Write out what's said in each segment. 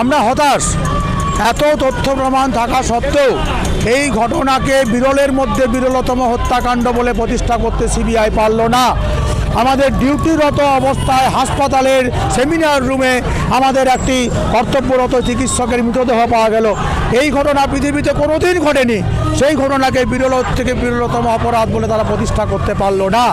আমরা হতাশ। এত তথ্য প্রমাণ থাকা সত্ত্বেও এই ঘটনাকে বিরলের মধ্যে বিরলতম হত্যাকাণ্ড বলে প্রতিষ্ঠা করতে সিবিআই পারল না। আমাদের ডিউটিরত অবস্থায় হাসপাতালের সেমিনার রুমে আমাদের একটি কর্তব্যরত চিকিৎসকের মৃতদেহ পাওয়া গেল। এই ঘটনা পৃথিবীতে কোনোদিন ঘটেনি। সেই ঘটনাকে বিরল থেকে বিরলতম অপরাধ বলে তারা প্রতিষ্ঠা করতে পারল না।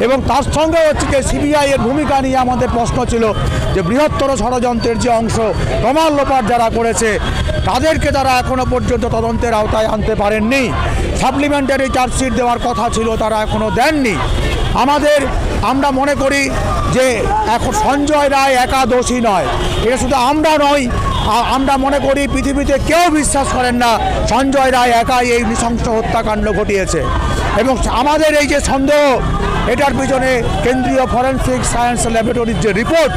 এবং তার সঙ্গে হচ্ছে সিবিআই এর ভূমিকা নিয়ে আমাদের প্রশ্ন ছিল যে বৃহত্তর ষড়যন্ত্রের যে অংশ প্রমাণ লোপাট যারা করেছে, তাদেরকে তারা এখনও পর্যন্ত তদন্তের আওতায় আনতে পারেননি। সাপ্লিমেন্টারি চার্জশিট দেওয়ার কথা ছিল, তারা এখনও দেননি। আমাদের, আমরা মনে করি যে এখন সঞ্জয় রায় একা দোষী নয়। এটা শুধু আমরা নই আ- আমরা মনে করি পৃথিবীতে কেউ বিশ্বাস করেন না, সঞ্জয় রায় একাই এই নৃশংস হত্যাকাণ্ড ঘটিয়েছে। এবং আমাদের এই যে সন্দেহ, এটার পিছনে কেন্দ্রীয় ফরেন্সিক সায়েন্স ল্যাবরেটরির যে রিপোর্ট,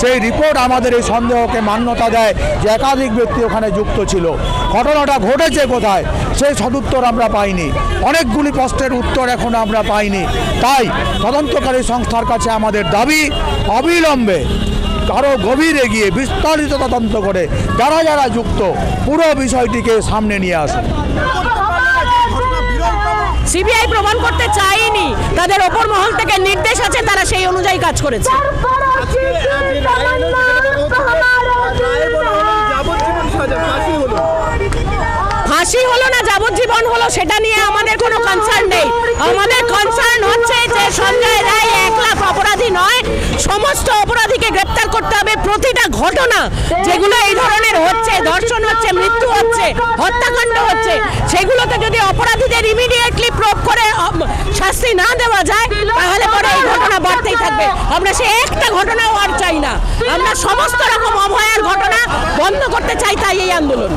সেই রিপোর্ট আমাদের এই সন্দেহকে মান্যতা দেয় যে একাধিক ব্যক্তি ওখানে যুক্ত ছিল। ঘটনাটা ঘটেছে কোথায়, সেই সদুত্তর আমরা পাইনি। অনেকগুলি প্রশ্নের উত্তর এখনও আমরা পাইনি। তাই তদন্তকারী সংস্থার কাছে আমাদের দাবি অবিলম্বে আরও গভীরে গিয়ে বিস্তারিত তদন্ত করে যারা যারা যুক্ত, পুরো বিষয়টিকে সামনে নিয়ে আসুন। সিবিআই প্রমাণ করতে চাইনি তাদের ওপর মহল থেকে নির্দেশ আছে, তারা সেই অনুযায়ী কাজ করেছে। ফাঁসি হলো না যাবজ্জীবন হলো, সেটা নিয়ে আমাদের কোনো কনসার্ন নেই। আমাদের কনসার্ন হচ্ছে যে সঞ্জয় করতে হবে প্রতিটা ঘটনা যেগুলো এই ধরনের হচ্ছে, ধর্ষণ হচ্ছে, মৃত্যু হচ্ছে, হত্যাকাণ্ড হচ্ছে, সেগুলোতে যদি অপরাধীদের ইমিডিয়েটলি প্রোভ করে শাস্তি না দেওয়া যায়, তাহলে পরে এই ঘটনা বাড়তেই থাকবে। আমরা সে একটা ঘটনাও আর চাই না। আমরা সমস্ত রকম অভয়ার ঘটনা বন্ধ করতে চাই তাই এই আন্দোলন।